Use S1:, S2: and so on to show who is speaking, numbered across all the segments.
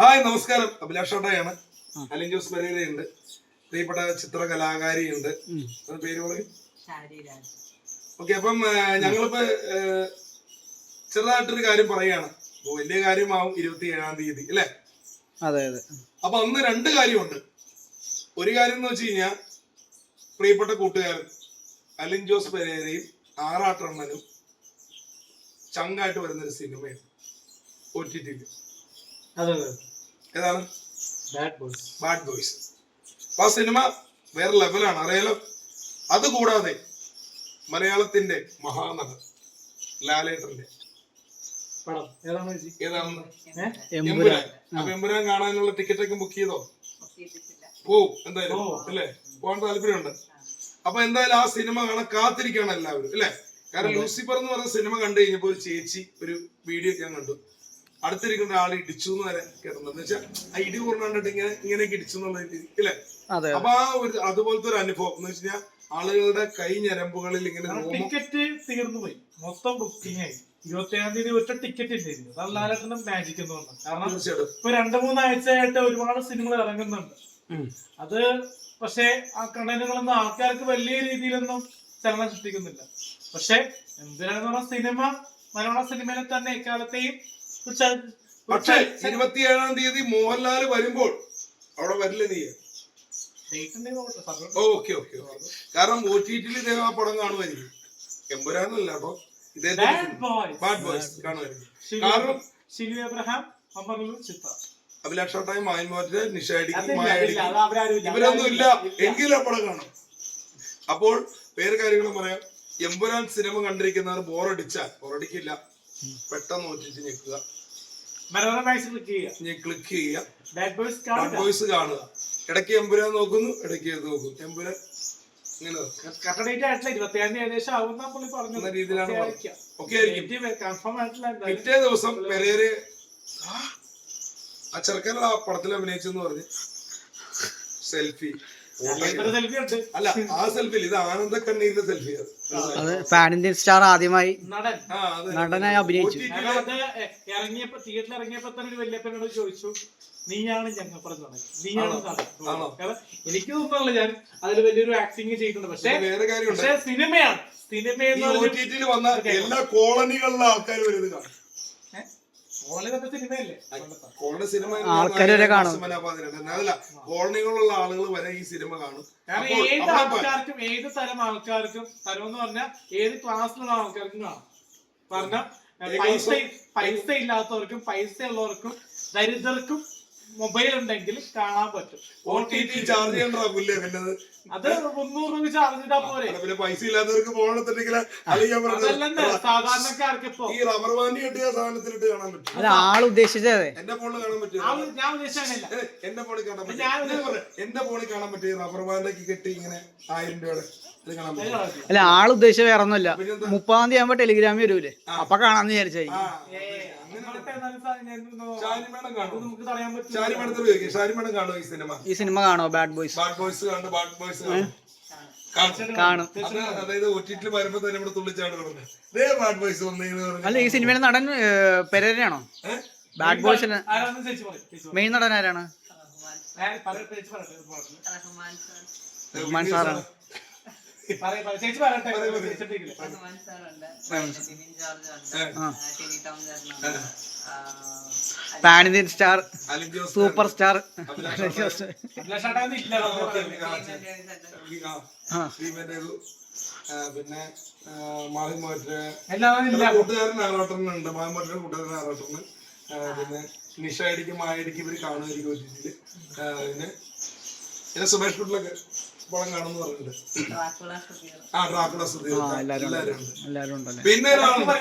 S1: Hi നമസ്കാരം. അഭിലാഷ് അലിൻ ജോസ് പെരേരയുണ്ട് പ്രിയപ്പെട്ട ചിത്രകലാകാരിയുണ്ട്. അത് പേര് പറയും. ഓക്കെ അപ്പം ഞങ്ങളിപ്പോ ചെറുതായിട്ടൊരു കാര്യം പറയാണ്. അപ്പൊ വലിയ കാര്യമാവും ഇരുപത്തി ഏഴാം തീയതി അല്ലേ?
S2: അതെ അതെ.
S1: അപ്പൊ അന്ന് രണ്ട് കാര്യമുണ്ട്. ഒരു കാര്യം എന്ന് വെച്ച് കഴിഞ്ഞാൽ പ്രിയപ്പെട്ട കൂട്ടുകാരൻ അലിൻ ജോസ് പെരേരയും ആറാട്ടണ്ണനും ചങ്കായിട്ട് വരുന്നൊരു സിനിമയാണ്. ഒ ടി ടിയിൽ
S3: അതെ
S1: ഏതാണ്?
S3: ബാഡ് ബോയ്സ്
S1: അപ്പൊ ആ സിനിമ വേറെ ലെവലാണ് അറിയാലോ? അതുകൂടാതെ മലയാളത്തിന്റെ മഹാനടൻ ലാലേട്ടന്റെ
S3: പടം. ഏതാണ് ചേച്ചി?
S1: ഏതാണെന്ന്
S3: ഏഹ്
S1: എമ്പുരാൻ. അപ്പൊ എമ്പുരാൻ കാണാനുള്ള ടിക്കറ്റ് ഒക്കെ ബുക്ക് ചെയ്തോ? പോവും എന്തായാലും. അല്ലേ? പോകാൻ താല്പര്യമുണ്ട്. അപ്പൊ എന്തായാലും ആ സിനിമ കാണാൻ കാത്തിരിക്കുകയാണ് എല്ലാവരും അല്ലേ? കാരണം ലൂസിഫർ എന്ന് പറഞ്ഞ സിനിമ കണ്ടു കഴിഞ്ഞപ്പോ ഒരു ചേച്ചി ഒരു വീഡിയോ ഒക്കെ ഞാൻ കണ്ടു. അടുത്തിരിക്കുന്ന ആൾ ഇടിച്ചു എന്ന് വരെ കേട്ടിട്ടുണ്ട് എന്ന് വെച്ചാൽ ആ ഇടി കണ്ടിട്ട് ഇങ്ങനെ ഇങ്ങനെയൊക്കെ ഇടിച്ചു എന്നുള്ള രീതി അല്ലെ അപ്പൊ ആ ഒരു അതുപോലത്തെ ഒരു അനുഭവം എന്ന് വെച്ച് കഴിഞ്ഞാൽ ആളുകളുടെ കൈ ഞരമ്പുകളിൽ ഇങ്ങനെ
S3: ടിക്കറ്റ് തീർന്നു പോയി. മൊത്തം ബുക്കിംഗ് ആയി. ഇരുപത്തി ഏഴാം തീയതി ഒറ്റ ടിക്കറ്റ് ഇല്ലായിരുന്നു. അതാണ് ലാലേട്ടന്റെ മാജിക് എന്ന് പറഞ്ഞു. കാരണം ഇപ്പൊ രണ്ടു മൂന്നാഴ്ചയായിട്ട് ഒരുപാട് സിനിമകൾ ഇറങ്ങുന്നുണ്ട്. അത് പക്ഷെ ആ കണ്ടന്റുകളൊന്നും ആൾക്കാർക്ക് വലിയ രീതിയിലൊന്നും ചലനം സൃഷ്ടിക്കുന്നില്ല. പക്ഷെ എന്തിനാണെന്ന് പറഞ്ഞ സിനിമ മലയാള സിനിമയിൽ തന്നെ ഒരു
S1: പക്ഷേ ഇരുപത്തിയേഴാം തീയതി മോഹൻലാൽ വരുമ്പോൾ അവിടെ വരില്ല നീ. ഓക്കെ ഓക്കെ കാരണം ഒ ടി ടിയിൽ ഇദ്ദേഹം ആ പടം കാണുമായിരിക്കും. എമ്പുരാനല്ല അപ്പൊ. ബാഡ് ബോയ്സ് കാണുമായിരിക്കും. കാരണം
S3: എബ്രഹാം അമർലു
S1: മായൻമോറ്റ്
S3: ഇല്ല.
S1: ഇവരൊന്നും ഇല്ല.
S3: ഇല്ല.
S1: എങ്കിലും ആ പടം കാണും. അപ്പോൾ പേര് കാര്യങ്ങളും പറയാം. എമ്പുരാൻ സിനിമ കണ്ടിരിക്കുന്നവർ ബോറടിച്ചാൽ ബോറടിക്കില്ല പെട്ടെന്ന് നോക്കിട്ട് ഞെക്കുക
S3: ക്ലിക്ക് ചെയ്യുക. ബാഡ് ബോയ്സ് കാണുക.
S1: ഇടയ്ക്ക് എമ്പുരാൻ നോക്കുന്നു ഇടയ്ക്ക് ഇത് നോക്കും. എമ്പുരാൻ. പിറ്റേ ദിവസം പെരേര് ആ, ചെറുക്കൻ ആ പടത്തിൽ അഭിനയിച്ചെന്ന് പറഞ്ഞ്. സെൽഫി. അല്ല ആ സെൽഫി ഇത് ആനന്ദ കണ്ണീരിന്റെ സെൽഫി അത്.
S2: പാൻ ഇന്ത്യൻ സ്റ്റാർ ആദ്യമായി
S3: നടൻ.
S1: ആ, അത്.
S2: നടനായി അഭിനയിച്ചു.
S3: ഇറങ്ങിയപ്പോ തിയേറ്ററിൽ ഇറങ്ങിയപ്പോ തന്നെ ഒരു വല്യപ്പനോട് ചോദിച്ചു നീയാണ് ഞങ്ങപ്പുറം നടൻ. നീയാണ്? എനിക്ക് തോന്നുന്നില്ല ഞാൻ അതിൽ വലിയൊരു ആക്ടിങ് ചെയ്തിട്ടുണ്ട്. പക്ഷേ
S1: വേറെ കാര്യമുണ്ട്.
S3: സിനിമയാണ്. സിനിമ
S1: എല്ലാ കോളനികളിലെ ആൾക്കാർ വരുന്നത് കാണും. കോളനി സിനിമ
S2: ആൾക്കാര് വരെ കാണും.
S1: അതല്ല കോളനികളിലുള്ള ആളുകൾ വരെ ഈ സിനിമ കാണും.
S3: ഏത് ആൾക്കാർക്കും ഏത് തരം ആൾക്കാർക്കും തരം എന്ന് പറഞ്ഞാൽ ഏത് ക്ലാസ്സിലുള്ള ആൾക്കാർക്കും കാണാം. പറഞ്ഞ പൈസ പൈസ ഇല്ലാത്തവർക്കും പൈസ ഉള്ളവർക്കും ദരിദ്രർക്കും മൊബൈൽ ഉണ്ടെങ്കിൽ കാണാൻ പറ്റും.
S1: ഒ ടി ടി ചാർജ് ചെയ്യണ്ടാ പുല്ലേ? പിന്നെ അത്.
S3: മുന്നൂറ് രൂപ ചാർജ് ചെയ്താൽ പോരെ.
S1: അല്ല, പിന്നെ പൈസ ഇല്ലാത്തവർക്ക് പോകണത്തിണ്ടെങ്കിൽ അല്ലെങ്കിൽ ഞാൻ
S3: അതല്ലെന്ന്
S1: പറഞ്ഞത്
S3: സാധാരണക്കാർക്ക് ഇപ്പൊ.
S1: ഈ റബ്ബർ ബാൻഡ് കെട്ടിയ സാധനത്തിലിട്ട് കാണാൻ പറ്റും
S2: അത് ആൾ ഉദ്ദേശിച്ചതേ.
S1: എന്റെ ഫോണിൽ കാണാൻ പറ്റും
S3: ആ ഞാൻ ഉദ്ദേശിച്ചില്ല
S1: ഏ, എന്റെ ഫോണിൽ കാണാൻ പറ്റും
S3: ഞാൻ-
S1: ഞാൻ പറയാം, എന്റെ ഫോണിൽ കാണാൻ പറ്റും റബ്ബർ ബാൻഡൊക്കെ കെട്ടി ഇങ്ങനെ ആയിരം രൂപയുടെ ഇത് കാണാൻ പറ്റും
S2: അല്ല ആൾ ഉദ്ദേശിച്ച വേറെ ഒന്നുമില്ല മുപ്പതാം തീയതി ആകുമ്പോ ടെലിഗ്രാമിൽ വരൂലേ. അപ്പൊ കാണാന്ന് വിചാരിച്ചായി
S1: ആ. കാണുമോ? ഈ സിനിമ?
S2: ഈ സിനിമ കാണോ ബാഡ് ബോയ്സ്
S1: ബാഡ് ബോയ്സ് കാണും ബാഡ് ബോയ്സ് കാണും. കാണും.
S2: കാണും.
S1: അത് അതായത് വരുമ്പോ തന്നെ ഇവിടെ തുള്ളിച്ചാണ് ബാഡ് ബോയ്സ് വന്നേന്ന്
S2: അല്ല ഈ സിനിമയിലെ നടൻ പെരേരയാണോ? ബാഡ് ബോയ്സിന് മെയിൻ നടൻ ആരാണ്. റഹ്മാൻ സാറാണ്.
S3: ചേച്ചി പറയട്ടെ ചേച്ചിട്ടിരിക്കില്ല.
S2: Pan Indian star super star.
S1: പിന്നെ മാഹിമോറ്റ് കൂട്ടുകാരൻ കൂട്ടുകാരൻ ആറോട്ടന് പിന്നെ നിഷ അടിക്കും മായടിക്കും ഇവർ കാണുമായിരിക്കും പിന്നെ സുമേഷ് കുട്ടിലൊക്കെ. പറഞ്ഞിട്ടുണ്ട്. ആ ഡ്രാക്കുള എല്ലാവരും
S2: ഉണ്ടല്ലേ?
S1: പിന്നെ ഒരാളുണ്ട്.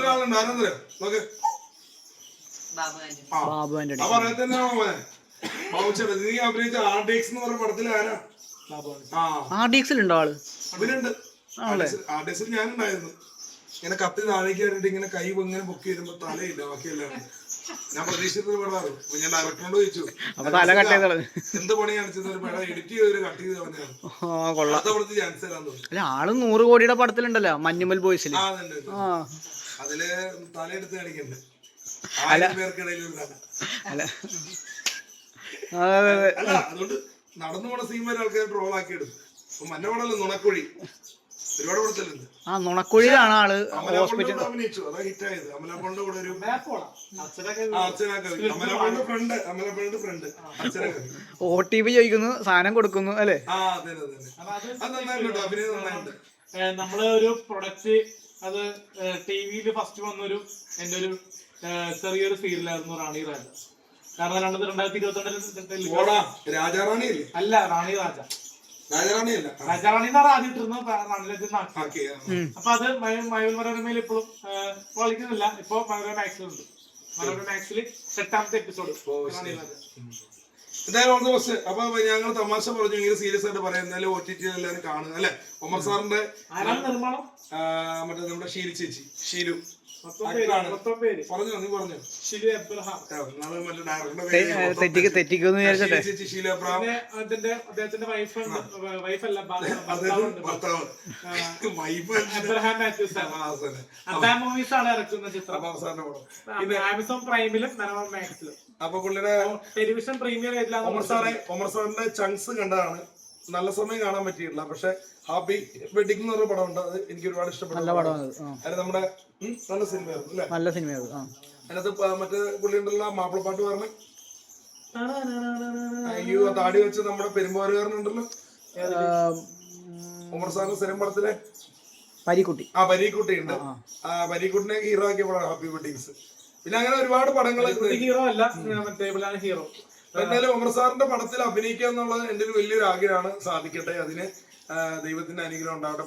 S1: ഒരാളുണ്ട് നോക്ക്.
S2: ബാബു ആന്റണി.
S1: ആ. പറയാൻ തന്നെ മോനെ. ബാബുച്ചേട്ടാ നീ അഭിനയിച്ച ആർഡിക്സ് എന്ന് പറഞ്ഞ പടത്തിൽ ആരാ?
S3: ലാഭമാണ്.
S1: ആ.
S2: ആർ ഡി എക്സിൽ ഉണ്ടോ
S1: ആൾ ഞാനുണ്ടായിരുന്നു. ഇങ്ങനെ കത്തി താഴേക്ക് ഇങ്ങനെ കൈ ഇങ്ങനെ പൊക്കി വരുമ്പോ തലയില്ല ബാക്കിയെല്ലാം. ഞാൻ പ്രതീക്ഷിച്ചത് പെടാറ് ഞാൻ ഡയറക്ടറോട് ചോദിച്ചു. എന്ത് പണിയാണ് ഒരു പെട എഡിറ്റ് ചെയ്ത് കട്ട് ചെയ്ത് പടത്തിൽ ചാൻസ്
S2: അല്ല ആൾ നൂറ് കോടിയുടെ പടത്തിലുണ്ടല്ലോ മഞ്ഞുമൽ ബോയ്സിൽ
S1: അതിൽ തലയെടുത്ത് കാണിക്കണ്ട് ആയിരം പേർക്കിടയിൽ
S2: അല്ല. അതെ അതെ അതെ.
S1: അല്ല അതുകൊണ്ട് നടന്നു പോണ വരെ ആൾക്കാർ ട്രോളാക്കി എടുത്തു മഞ്ഞ പടമല്ല നുണക്കുഴി. ഒരുപാട് പടത്തിലുണ്ട്
S2: ആ നുണക്കുഴിയിലാണ് ആൾ
S1: ഹോസ്പിറ്റലിൽ
S2: ഹോസ്പിറ്റൽ
S1: അഭിനയിച്ചു. അതാ ഹിറ്റ് ആയത് കൂടെ ഒരു friend friend
S2: O T P ചോദിക്കുന്നു സാധനം കൊടുക്കുന്നു അല്ലേ?
S1: ആ അതെ അതെ അതെ.
S3: അപ്പൊ അത്
S1: അത് നന്നായിട്ടുണ്ട് അഭിനയം നന്നായിട്ടുണ്ട്.
S3: ഏ, നമ്മൾ ഒരു പ്രൊഡക്റ്റ് അത് ടി വിയിൽ ഫസ്റ്റ് വന്നൊരു എന്റെ ഒരു ചെറിയൊരു സീരിയലായിരുന്നു റാണി രാജ കാരണം രണ്ടത് രണ്ടായിരത്തി ഇരുപത്തിരണ്ടിൽ
S1: രണ്ടിൽ രാജാ റാണി
S3: അല്ല റാണി രാജ
S1: രാജാറാണി അല്ല
S3: രാജാറാണി എന്നാണ് ആദ്യം ഇട്ടിരുന്നത് അപ്പൊ അത് മയ- മയൂർ മനോരമയിൽ ഇപ്പോഴും കളിക്കുന്നില്ല ഇപ്പൊ മനോരമ മാക്സിലുണ്ട് മനോരമ മാക്സിൽ എട്ടാമത്തെ എപ്പിസോഡ്
S1: എന്തായാലും ഓൾ ദ ബെസ്റ്റ് അപ്പൊ ഞങ്ങൾ തമാശ പറഞ്ഞു. ഇങ്ങനെ സീരിയസ് ആയിട്ട് പറയാം. എന്തായാലും ഒ ടി ടി എല്ലാവരും കാണുക അല്ലെ? ഒമർ സാറിന്റെ മറ്റേ നമ്മുടെ ഷീലു ചേച്ചി ഷീലു.
S2: തെറ്റിക്ക് തെറ്റിക്കുന്ന് വിചാരിച്ചട്ടെ?
S3: അതിന്റെ അദ്ദേഹത്തിന്റെ വൈഫല്ല എബ്രഹാം മാത്യൂസ് മൂവീസ് ആണ് ഇറക്കുന്ന ചിത്രം. ആമസോൺ പ്രൈമിലും മാക്സിലും
S1: അപ്പൊ പുള്ളിയുടെ
S3: ടെലിവിഷൻ പ്രീമിയർ
S1: ഒമർ സാറിന്റെ ചങ്സ് കണ്ടതാണ്. നല്ല സമയം കാണാൻ പറ്റിയിട്ടില്ല. പക്ഷെ ഹാപ്പി വെഡിങ് എന്ന് പറഞ്ഞ പടമുണ്ട്. അത് എനിക്ക് ഒരുപാട് ഇഷ്ടപ്പെട്ടു.
S2: നല്ല പടമാണ് അത്. ആ.
S1: അത് നമ്മുടെ നല്ല സിനിമയായിരുന്നു അല്ലേ?
S2: നല്ല സിനിമയായിരുന്നു
S1: അതിനകത്ത് മറ്റേ പുള്ളി ഉണ്ടല്ലോ മാപ്പിളപ്പാട്ട് പറഞ്ഞ അയ്യോ താടി വെച്ച് നമ്മുടെ പെരുമ്പാറുകാരനുണ്ടല്ലോ ഉമർ സാറിന്റെ സ്ഥിരം പടത്തിലെ?
S2: പരിക്കുട്ടി.
S1: ആ പരിക്കുട്ടി ഉണ്ട് ആ. പരീക്കുട്ടിനെ ഹീറോ ആക്കിയ പടം ഹാപ്പി വെഡിങ്സ് പിന്നെ അങ്ങനെ ഒരുപാട് പടങ്ങൾ
S3: ഹീറോ അല്ല മറ്റേ ഹീറോ
S1: എന്തായാലും ഒമർ സാറിന്റെ പടത്തിൽ അഭിനയിക്കുക എന്നുള്ളത് എന്റെ ഒരു വലിയൊരു ആഗ്രഹമാണ് സാധിക്കട്ടെ. അതിന് ദൈവത്തിന്റെ അനുഗ്രഹം ഉണ്ടാവട്ടെ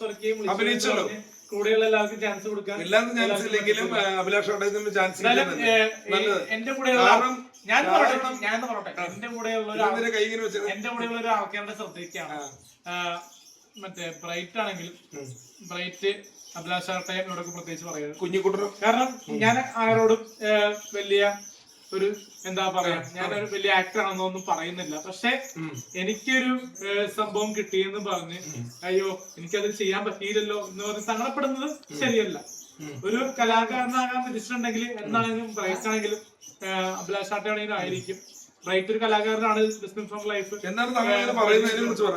S3: പെരക്കയും
S1: അഭിനയിച്ചല്ലോ.
S3: കൂടെയുള്ള എല്ലാവർക്കും ചാൻസ്
S1: എല്ലാവർക്കും ചാൻസ് ഇല്ലെങ്കിലും അഭിലാഷ് ചാൻസ്
S3: എന്റെ ഞാൻ പറയട്ടെ ഞാൻ പറയട്ടെ. എന്റെ കൂടെയുള്ള ഒരു എന്റെ കൂടെയുള്ള ആൾക്കാരുടെ ശ്രദ്ധയ്ക്കാണ് ആ, മറ്റേ ബ്രൈറ്റ് ആണെങ്കിലും ബ്രൈറ്റ് അഭിലാഷ് ആർട്ടയം ഇവിടെയൊക്കെ പ്രത്യേകിച്ച് പറയുന്നത്
S1: കുഞ്ഞിക്കുട്ടനും?
S3: കാരണം ഞാൻ ആരോടും വലിയ ഒരു എന്താ പറയാ ഞാനൊരു വലിയ ആക്ടർ ആണെന്നൊന്നും പറയുന്നില്ല. പക്ഷെ എനിക്കൊരു സംഭവം കിട്ടിയെന്ന് പറഞ്ഞ് അയ്യോ എനിക്കത് ചെയ്യാൻ പറ്റിയില്ലല്ലോ എന്ന് പറഞ്ഞ് സങ്കടപ്പെടുന്നത് ശരിയല്ല. ഒരു കലാകാരനാകാൻ തിരിച്ചിട്ടുണ്ടെങ്കിൽ എന്താണെങ്കിലും ബ്രൈറ്റ് ആണെങ്കിലും ഏ, അഭിലാഷ് ആർട്ടയാണെങ്കിലും ആയിരിക്കും. ബ്രൈറ്റ് ഒരു കലാകാരനാണ് ബിസിനസ് ഓഫ് ലൈഫ്
S1: എന്താണ് താങ്കൾ പറയുന്നതിനെ കുറിച്ച് പറ.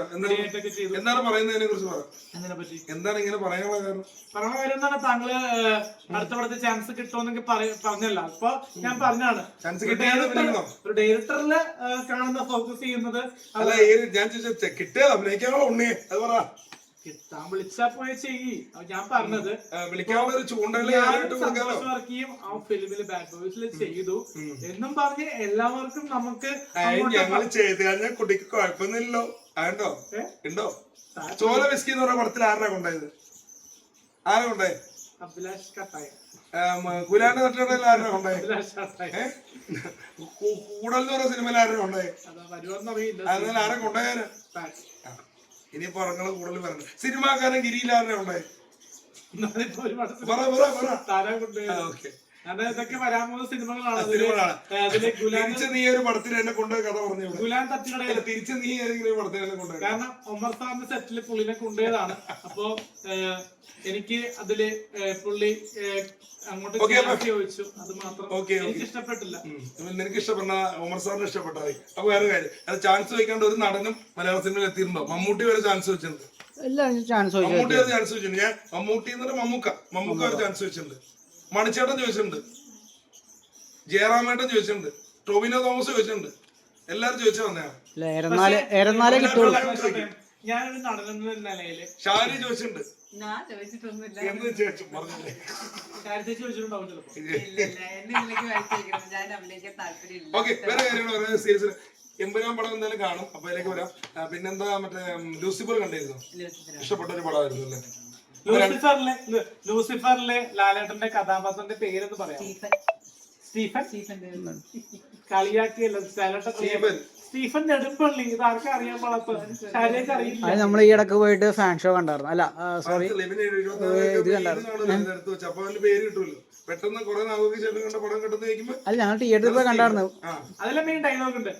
S1: എന്താണ് പറയുന്നതിനെ കുറിച്ച് പറ.
S3: പറ്റി?
S1: എന്താണ് ഇങ്ങനെ പറയാനുള്ള കാരണം?
S3: പറയാനുള്ള കാര്യം എന്താണ്? താങ്കൾ അടുത്ത പടത്തെ ചാൻസ് കിട്ടുമെന്നൊക്കെ പറ- പറഞ്ഞല്ല. അപ്പൊ ഞാൻ പറഞ്ഞാണ്
S1: ചാൻസ്
S3: ഒരു ഡയറക്ടറിൽ കാണുന്ന ഫോക്കസ് ചെയ്യുന്നത്
S1: അല്ല ഞാൻ ചോദിച്ചത് കിട്ടിയത് അഭിനയിക്കാനുള്ള ഉണ്ണിയെ. അത് പറ.
S3: കിട്ടാൻ വിളിച്ചാ പോയി ചെയ്യ്. അത് ഞാൻ പറഞ്ഞത്
S1: ആ, ഒരു കൊടുക്കാലോ?
S3: സന്തോഷ് വർക്കിയും ആ ഫിലിമിൽ ബാഡ് ബോയ്സിൽ ചെയ്തു. എന്നും പറഞ്ഞ് എല്ലാവർക്കും നമുക്ക്
S1: ഞങ്ങൾ ചെയ്ത് കഴിഞ്ഞാൽ കുട്ടിക്ക് കുഴപ്പമൊന്നുമില്ലല്ലോ. അതുണ്ടോ? ഉണ്ടോ? ചോല വിസ്കി എന്ന് പറഞ്ഞ പടത്തിൽ ആരുടെ കൊണ്ടായത് ആരാ കൊണ്ടായി
S3: അഭിലാഷ് കട്ടായ.
S1: കുലാന്റെ തട്ടുകടയിൽ ആരാ കൊണ്ടായി കൂടൽ എന്ന് പറഞ്ഞ സിനിമയിൽ ആരാ കൊണ്ടായി
S3: അതാ വരുമെന്ന് അറിയില്ല.
S1: അതിനാൽ ആരാ കൊണ്ടായാലും ഇനിയിപ്പോ പറഞ്ഞ കൂടുതൽ പറഞ്ഞു സിനിമാക്കാരൻ
S3: അതിൽ സിനിമകളാണ്.
S1: തിരിച്ച് നീ ഒരു പടത്തിൽ എന്നെ കൊണ്ടുപോയി കഥ പറഞ്ഞു.
S3: ഗുലാൻ
S1: തിരിച്ച് നീ ഏതെങ്കിലും പടത്തിൽ എന്നെ കൊണ്ടുപോയി.
S3: കാരണം ഒമർ സാറിന്റെ സെറ്റിൽ പുള്ളിനെ കൊണ്ടുപോയതാണ്. അപ്പൊ എനിക്ക് അതിൽ പുള്ളി അങ്ങോട്ട് ചോദിച്ചു. അത് മാത്രം. എനിക്ക് ഇഷ്ടപ്പെട്ടില്ല.
S1: നിനക്ക് ഇഷ്ടപ്പെടുന്ന ഒമർ സാറിന് ഇഷ്ടപ്പെട്ടായി. അപ്പൊ വേറെ കാര്യം. അത് ചാൻസ് വയ്ക്കാണ്ട് ഒരു നടനും മലയാള സിനിമയിൽ എത്തിയിട്ടുണ്ടോ? മമ്മൂട്ടി വരെ ചാൻസ് വെച്ചിട്ടുണ്ട് മമ്മൂട്ടി വരെ ചാൻസ് വെച്ചിട്ടുണ്ട് ഞാൻ മമ്മൂട്ടി എന്ന് പറഞ്ഞ മമ്മൂക്ക. മമ്മൂക്ക ഒരു ചാൻസ് വെച്ചിട്ടുണ്ട് മണിച്ചേട്ടൻ ചോദിച്ചിട്ടുണ്ട്. ജയറാമേട്ടൻ ചോദിച്ചിട്ടുണ്ട്. ടോവിനോ തോമസ് ചോദിച്ചിട്ടുണ്ട്. എല്ലാരും ചോദിച്ചു വന്നതാണ്.
S3: ഞാനൊരു നടനെന്ന നിലയിൽ.
S1: ഷാരി ചോദിച്ചിട്ടുണ്ട്.
S4: ഞാൻ ചോദിച്ചിട്ടൊന്നുമില്ല.
S1: എന്ന് ചോദിച്ചു പറഞ്ഞില്ലേ
S3: കാര്യത്തെ ചോദിച്ചിട്ടുണ്ടാവും ചിലപ്പോ.
S4: ഇല്ല, ഇല്ല. എന്നെ ഇതിലേക്ക് വലിച്ചേക്കണം. ഞാൻ അഭിനയിക്കാൻ താല്പര്യമില്ല.
S1: ഓക്കെ വേറെ കാര്യങ്ങൾ പറയാൻ സീരിയസ് എമ്പുരാൻ പടം എന്തായാലും കാണും. അപ്പൊ അതിലേക്ക് വരാം. ആ, പിന്നെന്താ മറ്റേ ഉം, ലൂസിഫർ കണ്ടിരുന്നു. ഇഷ്ടപ്പെട്ട ഒരു പടമായിരുന്നു അല്ലേ?
S3: ലൂസിഫറിലെ ലൂ- ലൂസിഫറിലെ ലാലേട്ടന്റെ കഥാപാത്രത്തിന്റെ പേരെന്ന് പറയാം
S4: സ്റ്റീഫൻ.
S3: സ്റ്റീഫൻ? കളിയാക്കിയല്ലോ. ലാലേട്ടൻ
S1: സ്റ്റീഫൻ.
S3: സ്റ്റീഫൻ നെടുമ്പള്ളി ഇത് ആർക്കും അറിയാൻ പാടാത്ത അറിയില്ല?
S2: അത് നമ്മൾ ഈ ഇടയ്ക്ക് പോയിട്ട് ഫാൻ ഷോ കണ്ടായിരുന്നു. അല്ല സോറി ഇത് കണ്ടായിരുന്നു. അല്ല ഞങ്ങൾ തിയേറ്ററിൽ പോയി കണ്ടായിരുന്നു.
S1: അതെല്ലാം
S3: അതിലെ മെയിൻ ഡയലോഗ് ഉണ്ട്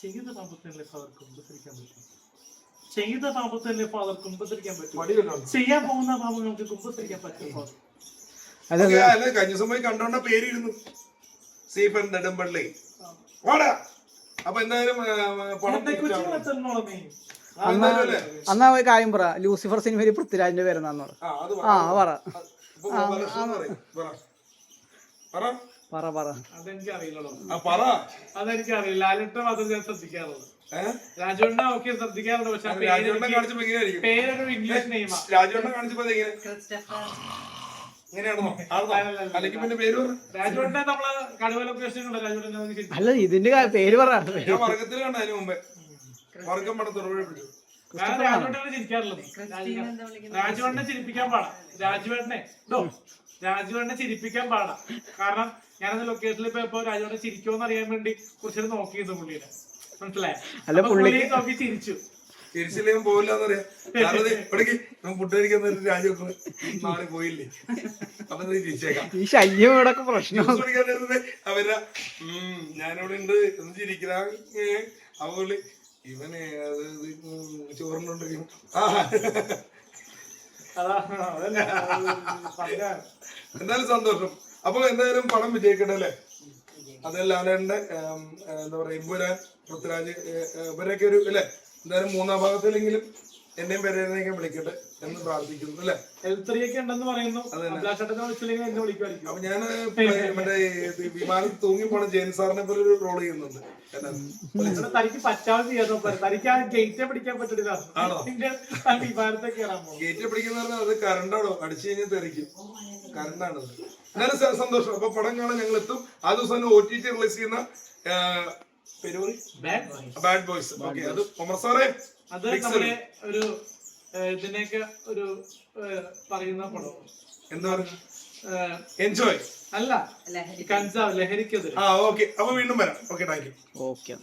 S3: ചെയ്ത പാപത്തിനുള്ള അവർക്ക്? ഉപസരിക്കാൻ പറ്റും ചെയ്ത പറ്റും ചെയ്യാൻ പോകുന്ന പാപങ്ങൾക്ക് കുമ്പസരിക്കാൻ പറ്റും
S1: കഴിഞ്ഞ ദിവസം പോയി കണ്ടോണ്ട പേരിരുന്നു സീപ്പൻ നെടുമ്പള്ളി. വാടാ. അപ്പൊ എന്തായാലും?
S2: അന്നാ ഒരു കാര്യം പറ. ലൂസിഫർ സിനിമയിൽ പൃഥ്വിരാജിന്റെ പേരെന്നാന്ന് പറ.
S1: ആ, അത്
S2: ആ
S1: പറ.
S2: പറ.
S1: പറ. പറ.
S2: പറ. പറ.
S3: അതെനിക്ക് അറിയില്ലല്ലോ ലാലിട്ട ഞാൻ? രാജുണ്ണ ഒക്കെ ശ്രദ്ധിക്കാറുണ്ട്. പക്ഷെ പേരൊരു ഇംഗ്ലീഷ് നെയ്മാ
S1: രാജുവേട്ടനെ കാണിച്ചപ്പോ
S2: അല്ല ഇതിന്റെ പേര് പറ.
S1: വർഗം പടം
S3: രാജുവേട്ടനെ ചിരിക്കാറുള്ളത് ചിരിപ്പിക്കാൻ പാടാ. രാജുവേട്ടനെ രാജുവേട്ടനെ ചിരിപ്പിക്കാൻ പാടാം. കാരണം ഞാനത് ലൊക്കേഷനിൽ പോയപ്പോ രാജുവേട്ടനെ ചിരിക്കുമോന്ന് അറിയാൻ വേണ്ടി കുറച്ചു നോക്കിയിരുന്നു പുള്ളിയുടെ മനസ്സിലായി? പുള്ളി നോക്കി ചിരിച്ചു.
S1: തിരിച്ചില്ലെങ്കിൽ പോവില്ലെന്നറിയാം കാരണം ദേ, ഇവിടേക്ക് ഞാൻ ഫുഡ് കഴിക്കാൻ നേരത്ത് രാജു നാളെ പോയില്ലേ? അപ്പൊ തിരിച്ചേക്കാം.
S2: ഈ ശല്യം ഇവിടെ പ്രശ്നം
S1: നേരത്ത് അവരുടെ ഉം ഞാനിവിടെ ഉണ്ട് എന്ന് ചിരിക്കുന്ന അവൾ ഇവനെ അത് ചോറിനുണ്ടെങ്കിലും ആ. എന്തായാലും സന്തോഷം. അപ്പൊ എന്തായാലും പടം വിജയിക്കട്ടെ അല്ലേ? അതല്ലാതെ എന്താ പറയാ ഇമ്പുരാൻ പൃഥ്വിരാജ് ഇവരൊക്കെ ഒരു അല്ലേ? എന്തായാലും മൂന്നാം ഭാഗത്തിലെങ്കിലും എന്നെയും പേരേനെയൊക്കെ വിളിക്കട്ടെ എന്ന് പ്രാർത്ഥിക്കുന്നു അല്ലെ?
S3: ഉണ്ടെന്ന് പറയുന്നു.
S1: അപ്പൊ ഞാൻ മറ്റേ വിമാനത്തിൽ വിമാനം തൂങ്ങി പോണ ജെയിൻ സാറിനെ പോലെ ഒരു റോൾ ചെയ്യുന്നുണ്ട്.
S3: തനിക്ക് പറ്റാതെ തനിക്ക് ആ ഗേറ്റ് പിടിക്കാൻ പറ്റില്ല വിമാനത്തെ കയറാൻ പോകും.
S1: ഗേറ്റ് പിടിക്കുന്ന പറഞ്ഞാൽ അത് കറണ്ടാണോ അടിച്ചു കഴിഞ്ഞാൽ തെറിക്കും. കറണ്ടാണത് എന്നാലും സന്തോഷം. അപ്പൊ പടം കാണാൻ ഞങ്ങൾ എത്തും ആ ദിവസം ഒ ടി ടി റിലീസ് ചെയ്യുന്ന ബാഡ് ബോയ്സ് ഓക്കെ അത് ഒമർ സാറേ
S3: അത് നമ്മുടെ ഒരു ഇതിനെയൊക്കെ ഒരു പറയുന്ന പടം.
S1: എന്താ പറയുക എൻജോയ്
S3: അല്ല കഞ്ചാവ് ലഹരിക്കെതിരെ.
S1: ആ ഓക്കെ അപ്പൊ വീണ്ടും വരാം. Okay thank you
S2: okay